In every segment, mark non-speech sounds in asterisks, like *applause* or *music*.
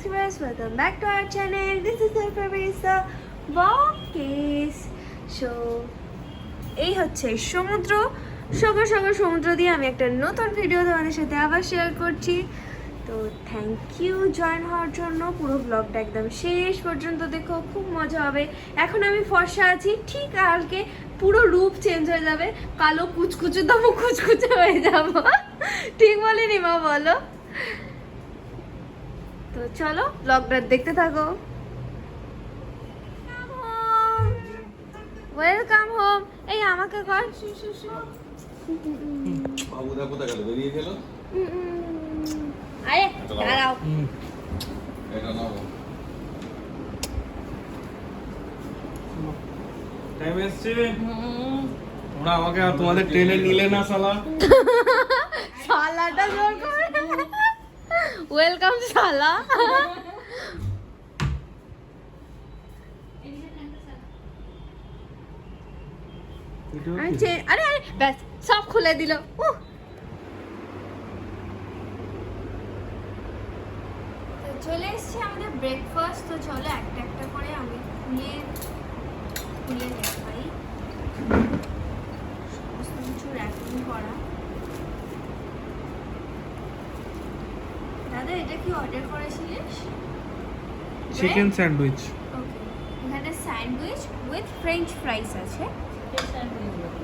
subscribers, welcome back to our channel. This is your favorite Lisa Walkies. So, এই হচ্ছে সমুদ্র। সকাল সকাল সমুদ্র দিয়ে আমি একটা নতুন ভিডিও তোমাদের সাথে আবার শেয়ার করছি। তো থ্যাংক ইউ জয়েন হওয়ার জন্য। পুরো ব্লগটা একদম শেষ পর্যন্ত দেখো খুব মজা হবে। এখন আমি ফর্সা আছি ঠিক কালকে পুরো রূপ চেঞ্জ হয়ে যাবে। কালো কুচকুচে তবু কুচকুচে হয়ে যাব। ঠিক বলিনি মা বলো? তো চলো ব্লগটা দেখতে থাকো। ওয়েলকাম হোম এই আমাকে কর। বাবুদা কোথায় গেল? বেরিয়ে গেল? আরে দাঁড়াও। এটা নাও। টাইম এসছে। তোমরা আমাকে আর তোমাদের ট্রেনে নিলে না শালা। *laughs* সালাটা জোর করে। ওয়েলকাম সালা আমি চে- আরে আরে ব্যাস সব খুলে দিল। উহ। চলে এসেছে আমাদের ব্রেকফাস্ট তো চলো একটা একটা করে আমি খুলে খুলে দেখাই। সমস্ত কিছু র্যাপিং করা। দাদা এটা কি অর্ডার করেছিলিস? চিকেন স্যান্ডউইচ ওকে এখানে স্যান্ডউইচ উইথ ফ্রেঞ্চ ফ্রাইস আছে।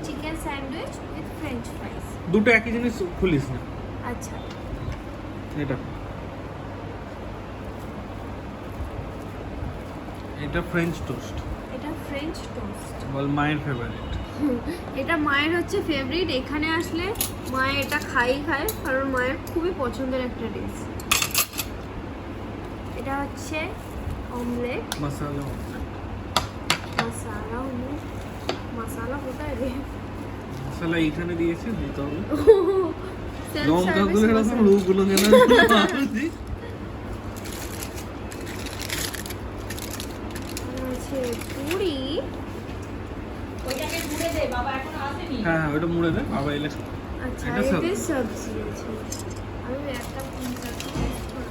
Chicken sandwich with French fries দুটো একই জিনিস খুলিস না। আচ্ছা। এটা। এটা ফ্রেঞ্চ টোস্ট এটা ফ্রেঞ্চ টোস্ট বল মায়ের ফেভারিট *laughs* এটা মায়ের হচ্ছে ফেভারিট এখানে আসলে মায়ের এটা খাই খায় কারণ মায়ের খুবই পছন্দের একটা ডিশ এটা হচ্ছে অমলেট। মশালা। মশালা অমলেট। মশালা কোথায় রে? মশালা এইখানে দিয়েছে দিতে হবে। *laughs* লঙ্কাগুলো এরকম লোকগুলো কেন পুরি। হ্যাঁ হ্যাঁ ওটা মুড়ে দে বাবা এলে আচ্ছা এটা সবজি। আছে। আমি একটা সবজি টেস্ট করে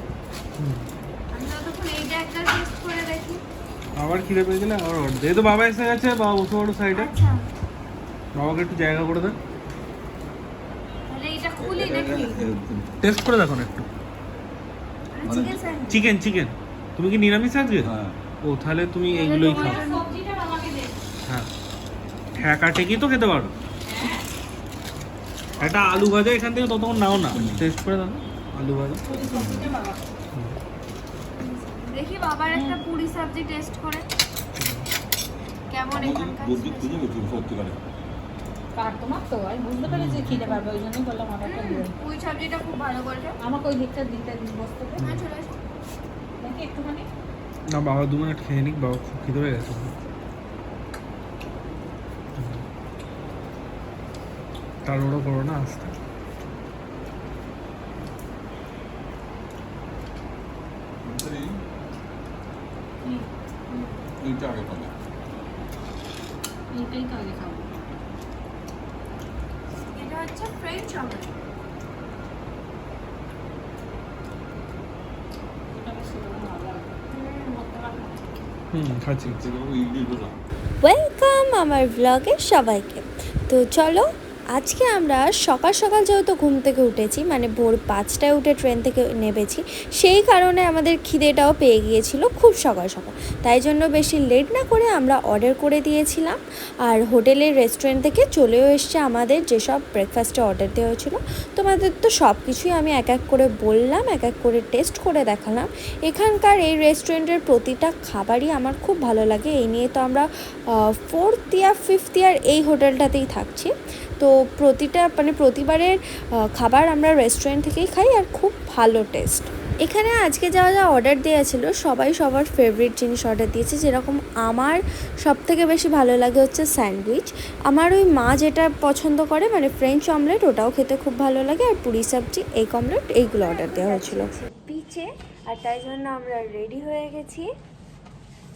আমি ততক্ষণ এইটা একটা টেস্ট করে দেখি আবার খিদে পেয়ে গেলে আবার অর্ডার দে তো বাবা এসে গেছে বাবা বসে পড়ো সাইডে আচ্ছা। বাবাকে একটু জায়গা করে দে। টেস্ট করে দেখো না একটু। চিকেন চিকেন তুমি কি নিরামিষ আজকে? হ্যাঁ। ও তাহলে তুমি এইগুলোই খাও। হ্যাঁ। হ্যাঁ কাটে কি তো খেতে পারো। একটা আলু ভাজা এখান থেকে ততক্ষণ নাও না। টেস্ট করে দাও আলু ভাজা দেখি বাবার একটা পুরি সবজি টেস্ট করে। কেমন এখানকার বুদ্ধি খুঁজে গেছি সত্যিকারে। কার তোমার তো? আমি বুঝতে পেরেছি খিদে পারবে ওই জন্যই বললাম অর্ডারটা দিয়ে পুরি সবজিটা খুব ভালো করেছে। আমাকে ওই দিকটা দিতে দিন বসতে। হ্যাঁ চলে দেখি একটুখানি। না বাবা দু মিনিট খেয়ে নিক বাবা খুব খিদে গেছে। তাড়াহুড়ো করো না আসতে এইটা আগে পাবে। এইটাই তো আগে খাব। এটা হচ্ছে ফ্রেঞ্চ ওয়েলকাম আমার ব্লগে সবাইকে। তো চলো আজকে আমরা সকাল সকাল যেহেতু ঘুম থেকে উঠেছি মানে ভোর পাঁচটায় উঠে ট্রেন থেকে নেমেছি, সেই কারণে আমাদের খিদেটাও পেয়ে গিয়েছিল খুব সকাল সকাল। তাই জন্য বেশি লেট না করে আমরা অর্ডার করে দিয়েছিলাম। আর হোটেলের রেস্টুরেন্ট থেকে চলেও এসছে আমাদের যেসব ব্রেকফাস্টে অর্ডার দেওয়া হয়েছিল। তোমাদের তো সব কিছুই আমি এক এক করে বললাম, এক এক করে টেস্ট করে দেখালাম। এখানকার এই রেস্টুরেন্টের প্রতিটা খাবারই আমার খুব ভালো লাগে। এই নিয়ে তো আমরা ফোর্থ ইয়ার ফিফথ ইয়ার এই হোটেলটাতেই থাকছি। তো প্রতিটা মানে প্রতিবারের খাবার আমরা রেস্টুরেন্ট থেকেই খাই আর খুব ভালো টেস্ট এখানে আজকে যা যা অর্ডার দেওয়া ছিল, সবাই সবার ফেভারিট জিনিস অর্ডার দিয়েছে। যেরকম আমার সব থেকে বেশি ভালো লাগে হচ্ছে স্যান্ডউইচ আমার ওই মা যেটা পছন্দ করে মানে ফ্রেঞ্চ অমলেট ওটাও খেতে খুব ভালো লাগে। আর পুরি সবজি এগ অমলেট এইগুলো অর্ডার দেওয়া হয়েছিল। পিচে আর তাই জন্য আমরা রেডি হয়ে গেছি।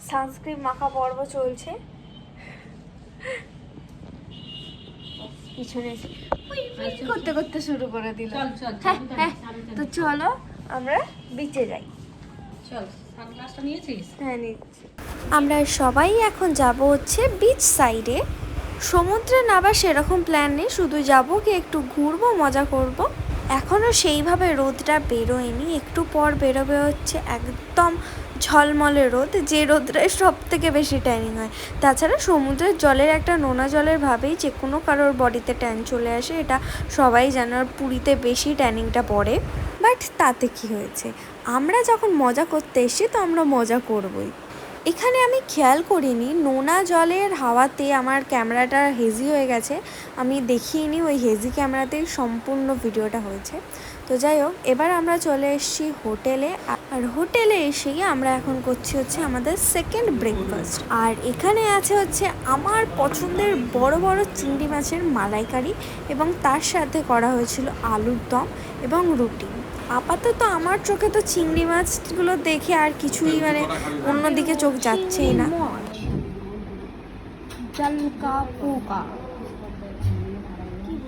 সানস্ক্রিন মাখা পর্ব চলছে। পিছনে এসে করতে করতে শুরু করে দিল। চল, চল, চল। হ্যাঁ হ্যাঁ তো চলো আমরা বিচে যাই। চল হ্যাঁ নিচ্ছি। আমরা সবাই এখন যাব হচ্ছে বিচ সাইডে সমুদ্রে নাবার সেরকম প্ল্যান নেই শুধু যাব কি একটু ঘুরবো মজা করব। এখনও সেইভাবে রোদটা বেরোয়নি। একটু পর বেরোবে হচ্ছে একদম ঝলমলে রোদ, যে রোদটায় সব থেকে বেশি ট্যানিং হয়। তাছাড়া সমুদ্রের জলের একটা নোনা জলের ভাবেই যে কোনো কারোর বডিতে ট্যান চলে আসে, এটা সবাই জানে আর পুরীতে বেশি ট্যানিংটা পড়ে। বাট তাতে কি হয়েছে? আমরা যখন মজা করতে এসেছি, তো আমরা মজা করবই। এখানে আমি খেয়াল করিনি। নোনা জলের হাওয়াতে আমার ক্যামেরাটা হেজি হয়ে গেছে। আমি দেখিইনি ওই হেজি ক্যামেরাতেই সম্পূর্ণ ভিডিওটা হয়েছে। তো যাই হোক, এবার আমরা চলে এসেছি হোটেলে। আর হোটেলে এসেই আমরা এখন করছি হচ্ছে আমাদের সেকেন্ড ব্রেকফাস্ট আর এখানে আছে হচ্ছে আমার পছন্দের বড় বড় চিংড়ি মাছের মালাইকারি এবং তার সাথে করা হয়েছিল আলুর দম এবং রুটি। আপাতত আমার চোখে তো চিংড়ি মাছগুলো দেখে আর কিছুই মানে অন্যদিকে চোখ যাচ্ছেই না।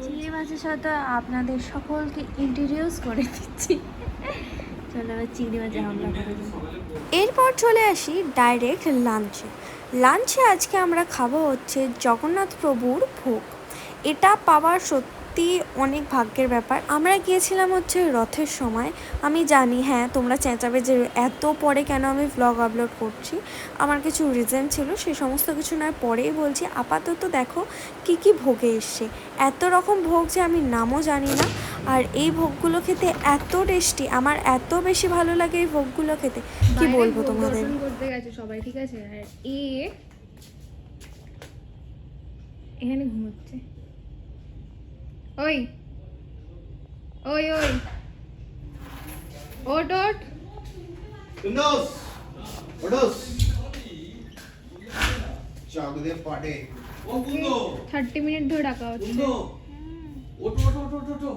চিংড়ি মাছের সাথে আপনাদের সকলকে ইন্ট্রোডিউস করে দিচ্ছি। চিংড়ি মাছে হামলা করে এরপর চলে আসি ডাইরেক্ট লাঞ্চে লাঞ্চে আজকে আমরা খাব হচ্ছে জগন্নাথ প্রভুর ভোগ। এটা পাওয়ার সত্যি অনেক ভাগ্যের ব্যাপার। আমরা গিয়েছিলাম হচ্ছে রথের সময়। আমি জানি হ্যাঁ তোমরা চেঁচাবে যে এত পরে কেন আমি ভ্লগ আপলোড করছি। আমার কিছু রিজন ছিল সে সমস্ত কিছু নয় পরেই বলছি আপাতত দেখো কি কি ভোগে এসছে। এত রকম ভোগ যে আমি নামও জানি না। আর এই ভোগগুলো খেতে এত টেস্টি আমার এত বেশি ভালো লাগে এই ভোগগুলো খেতে। কি বলব তোমাদের? করতে গেছে সবাই ঠিক আছে? আর এ এখানে ঘুমোচ্ছে। ওই। ওই ওই। ওট ওট Windows! Windows! চাকদে পাটে। ও কুন্দো। থার্টি মিনিট ধরে ডাকা হচ্ছে। কুন্দো। ওটো ওটো ওটো ওটো ওটো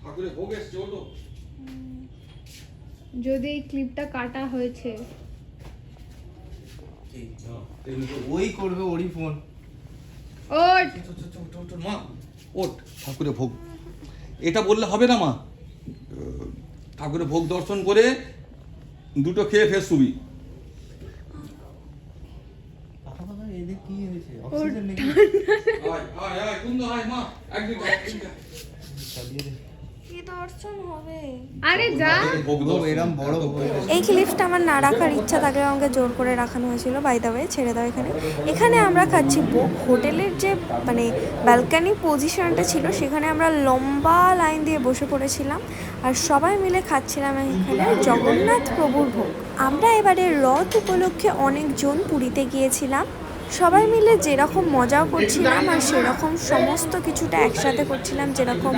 ঠাকুরের ভোগ এসছে ওটো যদি এই ক্লিপটা কাটা হয়েছে। ওই করবে ওরই ফোন। ওট মা ওট ঠাকুরের ভোগ। এটা বললে হবে না মা? ঠাকুরের ভোগ দর্শন করে দুটো খেয়ে ফের শুবি। এদের কি হয়েছে? অক্সিজেন নেই। আয় আয় আয় কুন্দো আয় মা একদিন একদিন চালিয়ে দে কি দর্শন হবে। আরে যা। এরম বড় এই ক্লিপটা আমার না রাখার ইচ্ছা থাকলে আমাকে জোর করে রাখানো হয়েছিল। বাই দা ওয়ে ছেড়ে দাও এখানে। এখানে আমরা খাচ্ছি হোটেলের যে মানে ব্যালকানি পজিশনটা ছিল সেখানে আমরা লম্বা লাইন দিয়ে বসে পড়েছিলাম। আর সবাই মিলে খাচ্ছিলাম এখানে জগন্নাথ প্রভুর ভোগ। আমরা এবারে রথ উপলক্ষে অনেকজন পুরীতে গিয়েছিলাম। সবাই মিলে যেরকম মজাও করছিলাম আর সেরকম সমস্ত কিছুটা একসাথে করছিলাম যেরকম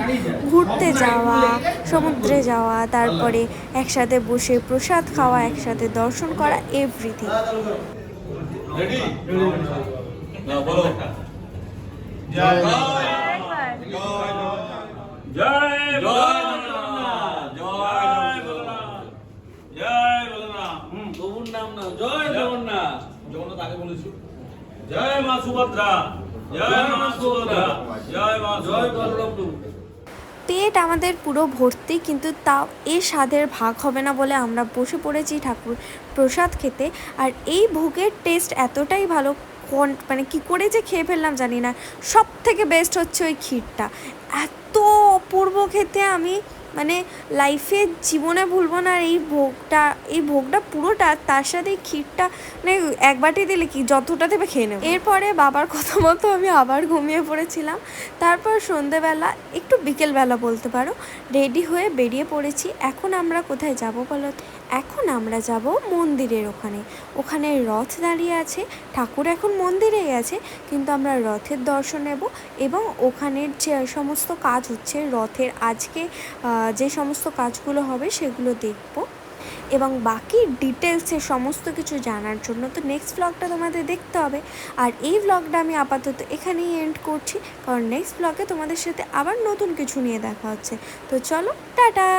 ঘুরতে যাওয়া সমুদ্রে যাওয়া তারপরে একসাথে বসে প্রসাদ খাওয়া একসাথে দর্শন করা এভরিথিং রেডি না বলো জয় জয় জগন্নাথ জগন্নাথ আগে বলেছি জয় মা সুভদ্রা জয় মা সুভদ্রা জয় মা জয় বলরাম পেট আমাদের পুরো ভর্তি কিন্তু তাও এ স্বাদের ভাগ হবে না বলে আমরা বসে পড়েছি ঠাকুর প্রসাদ খেতে। আর এই ভোগের টেস্ট এতটাই ভালো কোন মানে কি করে যে খেয়ে ফেললাম জানি না। সব থেকে বেস্ট হচ্ছে ওই ক্ষীরটা। এত অপূর্ব খেতে আমি মানে লাইফে জীবনে ভুলবো না আর এই ভোগটা এই ভোগটা পুরোটা তার সাথে ক্ষীরটা মানে এক বাটি দিলে কি যতটা দেবে খেয়ে নেব। এরপরে বাবার কথা মতো আমি আবার ঘুমিয়ে পড়েছিলাম। তারপর সন্ধেবেলা, একটু বিকেলবেলা বলতে পারো রেডি হয়ে বেরিয়ে পড়েছি। এখন আমরা কোথায় যাব বলো? এখন আমরা যাব মন্দিরের ওখানে। ওখানে রথ দাঁড়িয়ে আছে। ঠাকুর এখন মন্দিরেই আছে, কিন্তু আমরা রথের দর্শন নেব এবং ওখানের যে সমস্ত কাজ হচ্ছে রথের, আজকে যে সমস্ত কাজগুলো হবে সেগুলো দেখব। এবং বাকি ডিটেলসে সমস্ত কিছু জানার জন্য তো নেক্সট ব্লগটা তোমাদের দেখতে হবে। আর এই ব্লগটা আমি আপাতত এখানেই এন্ড করছি, কারণ নেক্সট ব্লগে তোমাদের সাথে আবার নতুন কিছু নিয়ে দেখা হচ্ছে। তো চলো, টাটা!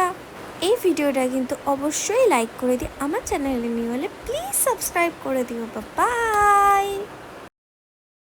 এই ভিডিওটা কিন্তু অবশ্যই লাইক করে দিও আমার চ্যানেলে নিয়ে হলে প্লিজ সাবস্ক্রাইব করে দিও বাই